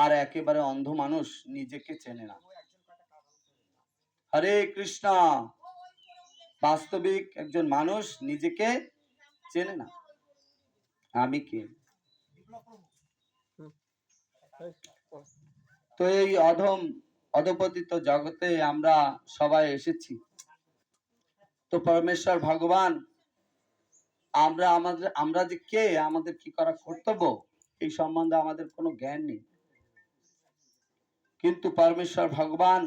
আর একেবারে অন্ধ মানুষ নিজেকে চেনে না। হরে কৃষ্ণ! বাস্তবিক একজন মানুষ নিজেকে চেনে না। আমি কে? তো এই অধম, অধপতিত জগতে আমরা সবাই এসেছি। তো পরমেশ্বর ভগবান, আমরা আমাদের, আমরা যে কে, আমাদের কি করা কর্তব্য, এই সম্বন্ধে আমাদের কোনো জ্ঞান নেই। কিন্তু পরমেশ্বর ভগবান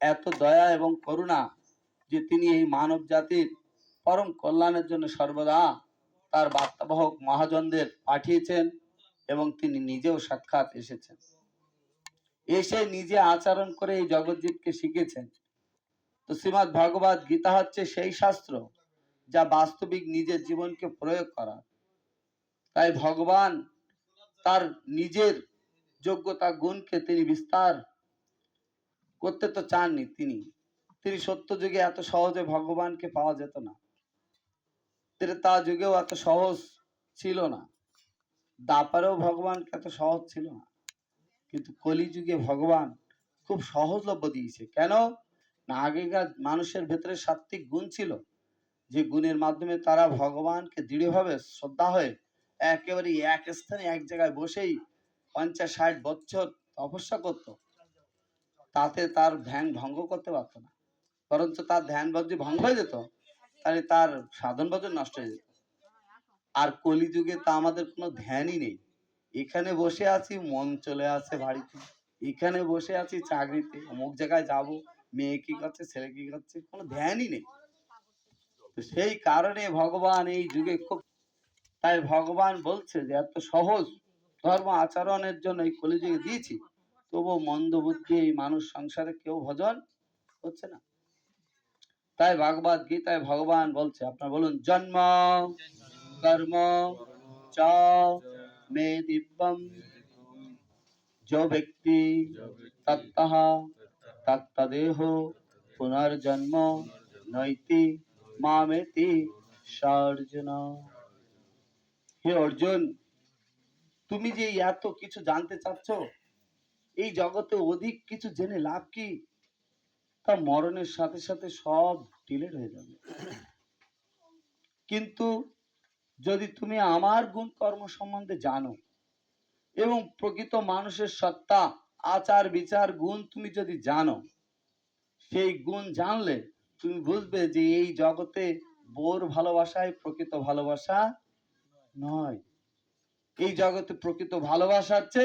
এত দয়া এবং করুণা যে তিনি এই মানব জাতির পরম কল্যাণের জন্য সর্বদা তার বার্তাবাহক মহাজনদের পাঠিয়েছেন এবং তিনি নিজেও সাক্ষাৎ এসেছেন। এসে নিজে আচরণ করে এই জগৎজীবকে শিখেছেন। তো শ্রীমৎ ভগবত গীতা হচ্ছে সেই শাস্ত্র যা বাস্তবিক নিজের জীবনকে প্রয়োগ করা। তাই ভগবান তার নিজের যোগ্যতা, গুণকে তিনি বিস্তার করতে তো চাননি তিনি। তিনি সত্য যুগে এত সহজে ভগবানকে পাওয়া যেত না। ত্রেতা যুগেও এত সহজ ছিল না। দাপারেও ভগবানকে এত সহজ ছিল না। কিন্তু কলি যুগে ভগবান খুব সহজলভ্য দিয়েছে। কেন? না, আগেকার মানুষের ভেতরে সাত্বিক গুণ ছিল। যে গুণের মাধ্যমে তারা ভগবানকে দৃঢ়ভাবে শ্রদ্ধা হয়ে একেবারে এক স্থানে এক জায়গায় বসেই পঞ্চাশ, ষাট বছর তপস্যা করত। তাতে তার ধ্যান ভঙ্গ করতে পারত না। বরঞ্চ তার ধ্যান যদি ভঙ্গ হয়ে যেত, তাহলে তার সাধন ভজন নষ্ট হয়ে যেত। আর কলিযুগে তা আমাদের কোনো ধ্যানই নেই। এখানে বসে আছি, মন চলে আসে বাড়িতে। এখানে বসে আছি চাকরিতে, অমুক জায়গায় যাব, মেয়ে কি করছে, ছেলে কি করছে, কোনো ধ্যানই নেই। তো সেই কারণে ভগবান এই যুগে খুব তাই ভগবান বলছে যে এত সহজ। ধর্ম আচরণের জন্য এই কলিযুগে দিয়েছি। তবু মন্দ বুদ্ধি এই মানুষ সংসারে কেউ ভজন হচ্ছে না। তাই ভগবত গীতায় ভগবান বলছে, আপনার বলুন, জন্ম, কর্ম, চ, মে দিব্যম। जो ব্যক্তি তত্তঃ তত্তদেহ পুনর্জন্ম নৈতি মামেতি সর্জুন। হে অর্জুন তুমি যে এত কিছু জানতে চাচ্ছ, এই জগতে অধিক কিছু জেনে লাভ কি? তা মরণের সাথে সাথে সব ডিলেট হয়ে যাবে। কিন্তু যদি তুমি আমার গুণ কর্ম সম্বন্ধে জানো এবং প্রকৃত মানুষের সত্তা, আচার, বিচার, গুণ তুমি যদি জানো, সেই গুণ জানলে তুমি বুঝবে যে এই জগতে বোর ভালোবাসায় প্রকৃত ভালোবাসা নয়। এই জগতে প্রকৃত ভালোবাসা হচ্ছে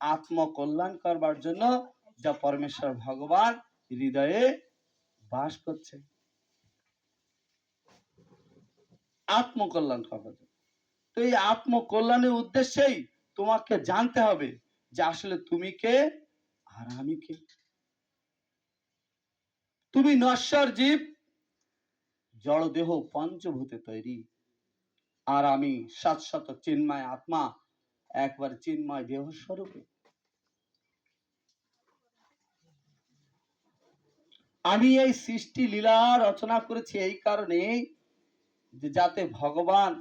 আত্মকল্যাণ করবার জন্য যা পরমেশ্বর ভগবান হৃদয়ে বাস করছে। আত্মকল্যাণ করবার জন্য। তো এই আত্মকল্যাণের উদ্দেশ্যেই তোমাকে জানতে হবে যে আসলে তুমি কে আর আমি কে? তুমি নশ্বর জীব জড় দেহ পঞ্চভূতে তৈরি। আর আমি শাশ্বত চিন্ময় আত্মা, একবার চিন্ময় দেহ স্বরূপে আমি এই সৃষ্টি লীলা রচনা করেছি এই কারণে যাতে ভগবান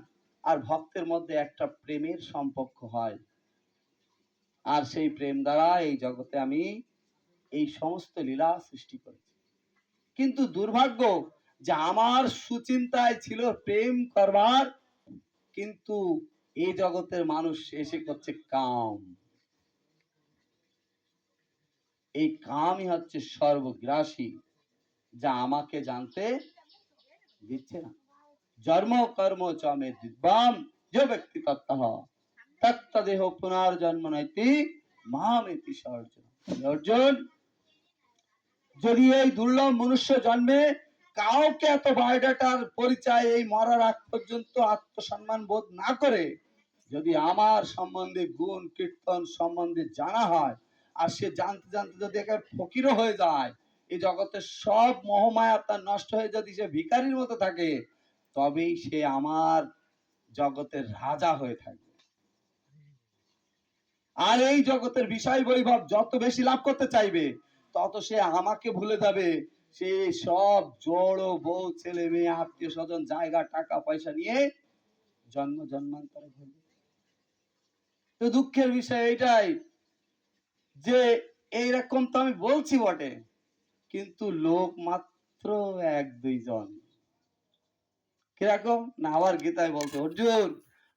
আর ভক্তের মধ্যে একটা প্রেমের সম্পর্ক হয়। আর সেই প্রেম দ্বারা এই জগতে আমি এই সমস্ত লীলা সৃষ্টি করেছি। কিন্তু দুর্ভাগ্য যে আমার সুচিন্তায় ছিল প্রেম করবার কিন্তু এই জগতের মানুষ এসে করছে কাম। এই কামই হচ্ছে সর্বগ্রাসী, যা আমাকে জানতে দিচ্ছে না। জন্ম, কর্ম, চমে দিব্যাম, যে ব্যক্তি তত্ত্ব তত্ত্বদেহ পুনর্জন্ম নৈতি মামেতি সর্জন। অর্জুন, যদি এই দুর্লভ মনুষ্য জন্মে কাউকে এত বায়োডাটার পরিচয় এই মরার আগ পর্যন্ত আত্মসম্মান বোধ না করে যদি আমার সম্বন্ধে গুণ, কীর্তন সম্বন্ধে জানা হয় আর সে জানতে জানতে যদি একের ফকিরও হয়ে যায়, এই জগতের সব মোহমায়া তার নষ্ট হয়ে যদি সে ভিকারির মতো থাকে, তবেই সে আমার জগতের রাজা হয়ে থাকবে। আর এই জগতের বিষয় বৈভব যত বেশি লাভ করতে চাইবে, তত সে আমাকে ভুলে যাবে। সে সব জড় বউ, ছেলে মেয়ে, আত্মীয় স্বজন, জায়গা, টাকা, পয়সা নিয়ে জন্ম, জন্মান্তরে ঘুরবে। তো দুঃখের বিষয় এটাই যে এইরকম তো আমি বলছি বটে, কিন্তু লোক মাত্র এক দুইজন কীরকম? না, আবার গীতায় বলছে, অর্জুন,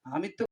আমি তো